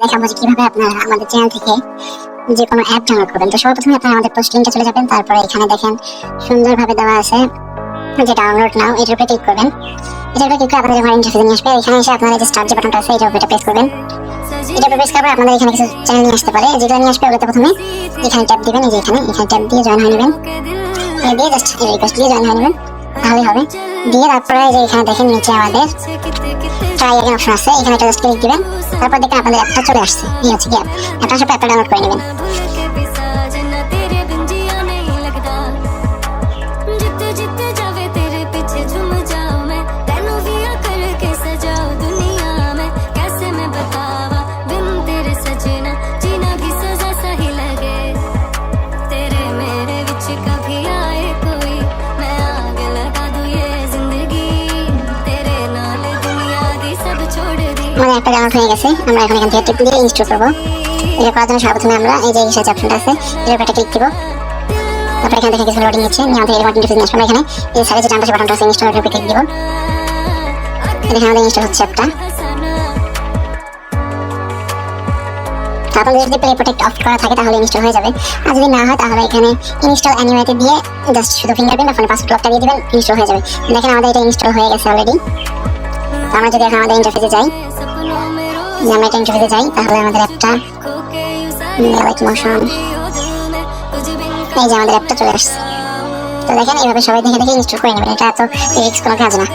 দেখাবো যে কীভাবে আপনারা আমাদের চ্যানেল থেকে যে কোনো অ্যাপ ডাউনলোড করবেন। তো সর্বপ্রথমে আপনারা আমাদের পোস্ট লিঙ্কে চলে যাবেন, তারপরে এখানে দেখেন সুন্দরভাবে দেওয়া আছে যে ডাউনলোড নাও এটার উপরে ক্লিক করবেন। এটার উপরে ক্লিক করে আপনাদের ঘরে ইন্টারফেসে নিয়ে আসবে। এখানে এসে আপনারা যে স্টার্ট যে বাটনটা আছে, এটার উপরে প্রেস করবেন। এটা প্রেস করার আপনাদের এখানে কিছু চ্যানেল নিয়ে আসতে পারে। যেগুলো নিয়ে আসবে, ওগুলোতে প্রথমে এখানে ট্যাপ দিবেন, এই যে এখানে এখানে ট্যাপ দিয়ে জয়েন হয়ে নেবেন। দিয়ে জাস্ট রিকোয়েস্ট দিয়ে জয়েন হয়ে নেবেন। তাহলেই হবে। দিয়ে তারপরে যে এখানে দেখেন নিচে আমাদের ট্রাই এখানে অপশন আছে। এখানে একটা জাস্ট ক্লিক দিবেন। তারপর দেখেন আপনাদের অ্যাপটা চলে আসছে। এই হচ্ছে কি অ্যাপটা সব অ্যাপটা ডাউনলোড করে নেবেন। जित जा আমাদের অ্যাপটা ডাউনলোড হয়ে গেছে। আমরা এখন এখান থেকে টিপ দিয়ে ইনস্টল করব। এটা করার জন্য সর্বপ্রথমে আমরা এই যে রিসার্চ অপশনটা আছে এর উপরে একটা ক্লিক দিব। তারপর এখান থেকে কিছু নিচ্ছে, নিয়ে আমাদের এরকম ইন্টারফেস আসবে এখানে। এই সাইডে যে ডান বাটনটা আছে ইনস্টল উপরে ক্লিক দিব। এখানে আমাদের ইনস্টল হচ্ছে অ্যাপটা তারপর যদি প্লে প্রোটেক্ট অফ করা থাকে, তাহলে ইনস্টল হয়ে যাবে। আর যদি না হয়, তাহলে এখানে ইনস্টল অ্যানিমেটে দিয়ে জাস্ট শুধু ফিঙ্গারপ্রিন্ট বা ফোনে পাসওয়ার্ড লকটা দিয়ে দিবেন ইনস্টল হয়ে যাবে। দেখেন আমাদের এটা ইনস্টল হয়ে গেছে অলরেডি আমরা যদি এখন আমাদের ইন্টারফেসে যাই যদি আমরা এটা ইন্টারভিউতে যাই, তাহলে আমাদের একটা লাইক মোশন এই যে আমাদের অ্যাপটা চলে আসছে। তো দেখেন, এইভাবে সবাই দেখে দেখে ইনস্টল করে নেবেন। এটা এত রিস্ক কোনো কাজ না।